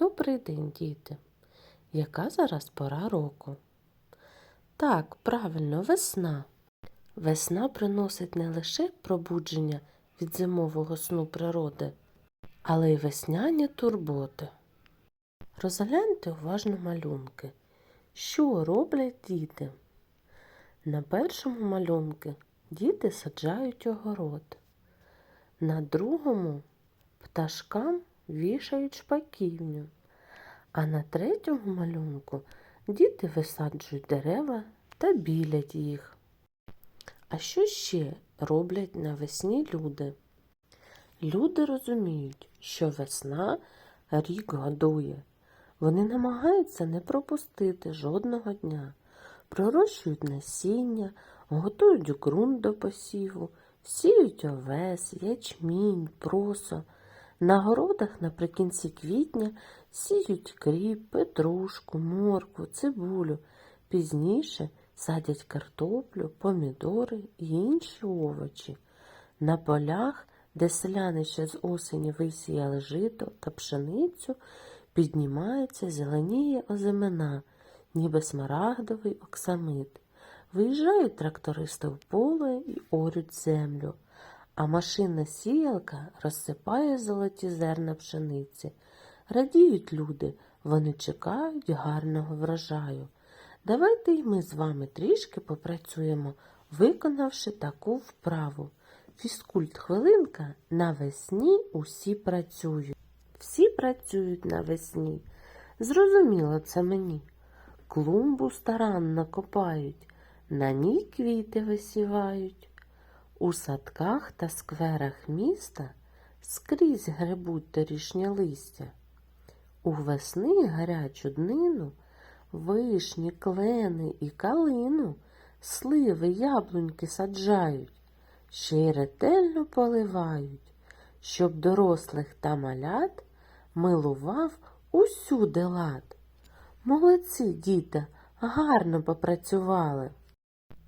Добрий день, діти. Яка зараз пора року? Так, правильно, весна. Весна приносить не лише пробудження від зимового сну природи, але й весняні турботи. Розгляньте уважно малюнки. Що роблять діти? На першому малюнку діти саджають огород. На другому пташкам вішають шпаківню. А на третьому малюнку діти висаджують дерева та білять їх. А що ще роблять навесні люди? Люди розуміють, що весна рік годує. Вони намагаються не пропустити жодного дня, пророщують насіння, готують ґрунт до посіву, сіють овес, ячмінь, просо. На городах наприкінці квітня сіють кріп, петрушку, моркву, цибулю. Пізніше садять картоплю, помідори і інші овочі. На полях, де селяни ще з осені висіяли жито та пшеницю, піднімається зеленіє озимина, ніби смарагдовий оксамит. Виїжджають трактористи в поле і орють землю, а машинна сіялка розсипає золоті зерна пшениці. Радіють люди, вони чекають гарного врожаю. Давайте й ми з вами трішки попрацюємо, виконавши таку вправу. Фізкульт хвилинка навесні усі працюють. Всі працюють навесні. Зрозуміло це мені. Клумбу старанно копають, на ній квіти висівають. У садках та скверах міста скрізь гребуть торішнє листя. У весни гарячу днину вишні, клени і калину, сливи, яблуньки саджають, ще й ретельно поливають, щоб дорослих та малят милував усюди лад. Молодці, діти, гарно попрацювали.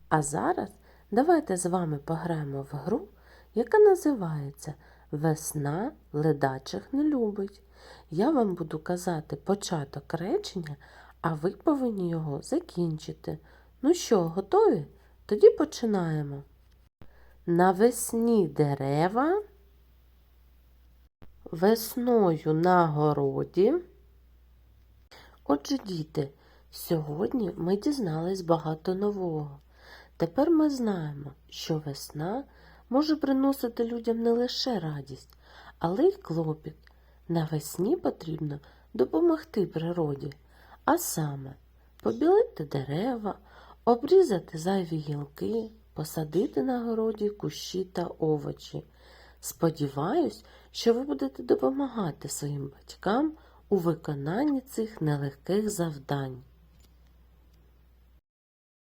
А зараз давайте з вами пограємо в гру, яка називається Весна ледачих не любить. Я вам буду казати початок речення, а ви повинні його закінчити. Ну що, готові? Тоді починаємо. Навесні дерева, весною на городі. Отже, діти, сьогодні ми дізнались багато нового. Тепер ми знаємо, що весна може приносити людям не лише радість, але й клопіт. Навесні потрібно допомогти природі, а саме побілити дерева, обрізати зайві гілки, посадити на городі кущі та овочі. Сподіваюсь, що ви будете допомагати своїм батькам у виконанні цих нелегких завдань.